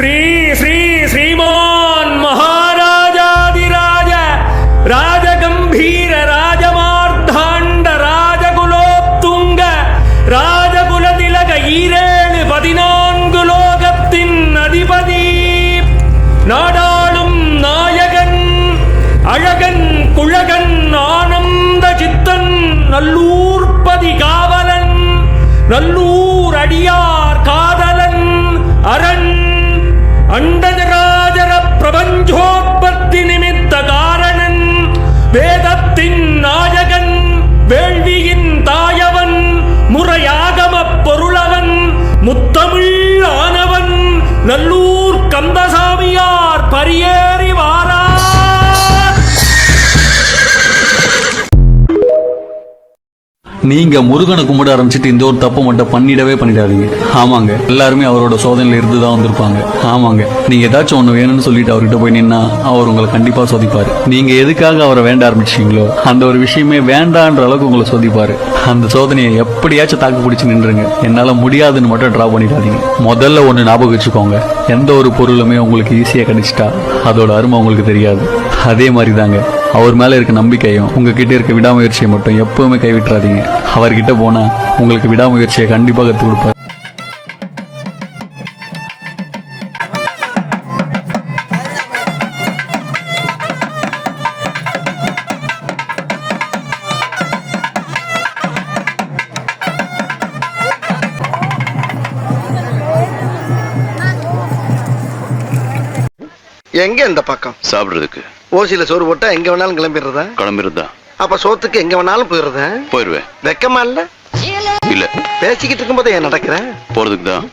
ஸ்ரீ ஸ்ரீ ஸ்ரீமான் மகாராஜாதிராஜ ராஜகம்பீர ராஜமார்த்தாண்ட ராஜகுலோத்துங்க ராஜகுல திலக ஈரேழு பதினான்கு லோகத்தின் அதிபதி. நாடாளும் நாயகன் அழகன் குழகன் ஆனந்த சித்தன் நல்லூர்பதி காவலன் நல்லூர் அடியார் நல்லூர் கந்தசாமியார் பரியே நீங்க முருகனை கும்பிட ஆரம்பிச்சிட்டு இந்த ஒரு தப்பை மட்டும் பண்ணிடவே பண்ணிடாதீங்க. ஆமாங்க. எல்லாருமே அவரோட சோதனையில இருந்து தான் வந்திருப்பாங்க. ஆமாங்க. நீங்க ஏதாச்சும் ஒண்ணு வேணும்னு சொல்லிட்டு அவர்கிட்ட போய் நின்னா அவர் உங்களை கண்டிப்பா சோதிப்பாரு. நீங்க எதுக்காக அவரை வேண்ட ஆரம்பிச்சீங்களோ அந்த ஒரு விஷயமே வேண்டான்ற அளவுக்கு உங்களை சோதிப்பாரு. அந்த சோதனையை எப்படியாச்சும் தாக்கு பிடிச்சு நின்றுங்க என்னால முடியாதுன்னு மட்டும் ட்ரா பண்ணிடாதீங்க. முதல்ல ஒன்று ஞாபகம் வச்சுக்கோங்க. எந்த ஒரு பொருளுமே உங்களுக்கு ஈஸியா கிடைச்சிட்டா அதோட அருமை உங்களுக்கு தெரியாது. அதே மாதிரி தாங்க அவர் மேல இருக்க நம்பிக்கையும் உங்ககிட்ட இருக்க விடாமுயற்சியை மட்டும் எப்பவுமே கைவிட்டுறாதீங்க. அவர்கிட்ட போனா உங்களுக்கு விடாமுயற்சியை கண்டிப்பா கற்றுக் கொடுப்பார். எங்க இந்த பக்கம்? சாப்பிடுறதுக்கு. ஓசியில சோறு போட்டா எங்க வேணாலும் கிளம்பிடுறதா? கிளம்பிருந்தா அப்ப சோத்துக்கு எங்க வேணாலும் போயிடுறதா? போயிருவேன். வெக்கமா இல்ல? இல்ல. பேசிக்கிட்டு இருக்கும்போது ஏன் நடக்கிறேன் போறதுக்கு தான்.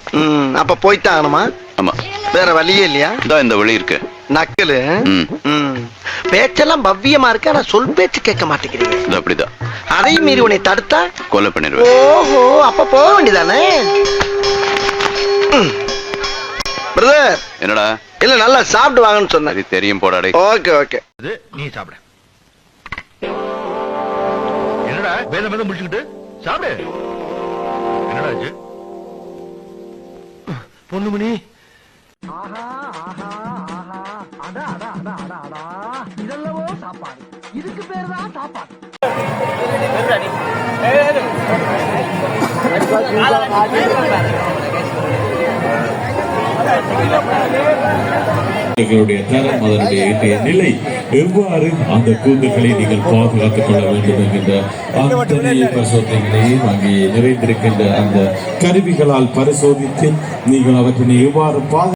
அப்ப போய்த்தான் ஆகணுமா? ஆமா. வேற வழியே இல்லையா? இதான் இந்த வழி இருக்கு. நக்கலு. பேச்செல்லாம் பவ்யமா இருக்கு ஆனா சொல் பேச்சு கேட்க மாட்டேங்கிறீங்க. இது அப்படிதான். அதையும் மீறி உன்னை தடுத்தா? கொலை பண்ணிடுவேன். ஓஹோ அப்ப போக வேண்டியதானே? பிரதர் என்னடா? இல்ல நல்லா சாப்பிட்டு வாங்கன்னு சொன்னேன். தெரியும் போடாடே ஓகே ஓகே நீ சாப்பிட. என்னடா வேதம் வேதம் முடிச்சுக்கிட்டு? சாப்பிடு. என்னடா ஆச்சு பொண்ணுமணி. எங்களுடைய தரம் அதனுடைய இன்றைய நிலை எவ்வாறு அந்த கூந்துகளை நீங்கள் பாதுகாத்துக் கொள்ள வேண்டும் என்கின்ற அத்தனை பரிசோதனைகளையும் அங்கே நிறைந்திருக்கின்ற அந்த கருவிகளால் பரிசோதித்து நீங்கள் அவற்றினை எவ்வாறு பாது